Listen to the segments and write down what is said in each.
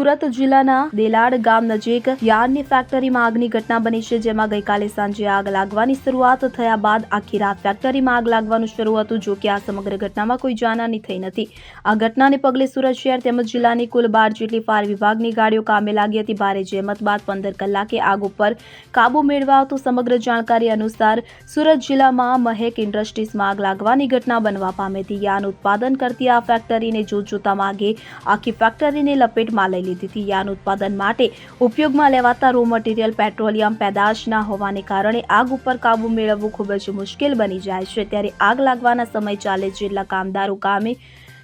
સુરત જિલ્લાના દેલાડ ગામ નજીક યાર્ડની ફેક્ટરીમાં આગની ઘટના બની છે, જેમાં ગઈકાલે સાંજે આગ લાગવાની શરૂઆત થયા બાદ આખી રાત ફેક્ટરીમાં આગ લાગવાનું શરૂ હતું, જો કે આ સમગ્ર ઘટનામાં કોઈ જાનહાની થઈ નથી. આ ઘટનાને પગલે સુરત શહેર તેમજ જિલ્લાની કુલ બાર જેટલી ફાયર વિભાગની ગાડીઓ કામે લાગી હતી. ભારે જહેમત બાદ પંદર કલાકે આગ ઉપર કાબુ મેળવા તો સમગ્ર જાણકારી અનુસાર સુરત જિલ્લામાં મહેક ઇન્ડસ્ટ્રીઝમાં આગ લાગવાની ઘટના બનવા પામી હતી યાન ઉત્પાદન કરતી આ ફેક્ટરીને જોતજોતામાં આગે આખી ફેક્ટરીને લપેટમાં લઈ લીધી યાન ઉત્પાદન માટે ઉપયોગમાં લેવાતા રો મટીરિયલ પેટ્રોલિયમ પેદાશના હોવાને કારણે આગ ઉપર કાબુ મેળવવું ખૂબ જ મુશ્કેલ બની જાય છે. ત્યારે આગ લાગવાના સમય ચાલે જેટલા કામદારો કામે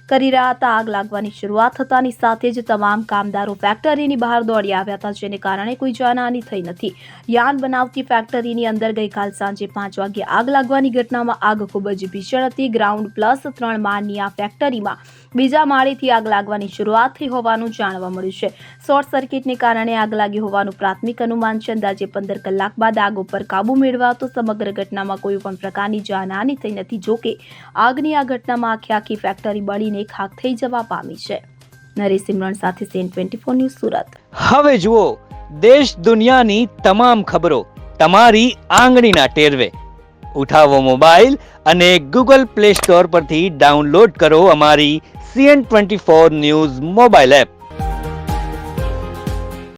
કરી રહ્યા હતા. આગ લાગવાની શરૂઆત થતાની સાથે જ તમામ કામદારો ફેક્ટરીની બહાર દોડી આવ્યા હતા, જેને કારણે કોઈ જાનહાની થઈ નથી. યાન બનાવતી ફેક્ટરીની અંદર ગઈકાલ સાંજે પાંચ વાગે આગ લાગવાની ઘટનામાં આગ ખૂબ જ ભીષણ હતી. ગ્રાઉન્ડ પ્લસ ત્રણ માળની આ ફેક્ટરીમાં બીજા માળેથી આગ લાગવાની શરૂઆત થઈ હોવાનું જાણવા મળ્યું છે. શોર્ટ સર્કિટને કારણે આગ લાગી હોવાનું પ્રાથમિક અનુમાન છે. અંદાજે પંદર કલાક બાદ આગ ઉપર કાબુ મેળવાતો સમગ્ર ઘટનામાં કોઈ પણ પ્રકારની જાનહાની થઈ નથી. જોકે આગની આ ઘટનામાં આખી આખી ફેક્ટરી બળીને ખાક થઈ જવા પામી છે. નરેશ સિમરણ સાથે CN twenty four news Surat. હવે જુઓ, દેશ દુનિયાની તમામ ખબરો તમારી આંગળીના ટેરવે. ઉઠાવો મોબાઈલ અને ગૂગલ પ્લે સ્ટોર પરથી ડાઉનલોડ કરો અમારી CN twenty four news mobile app.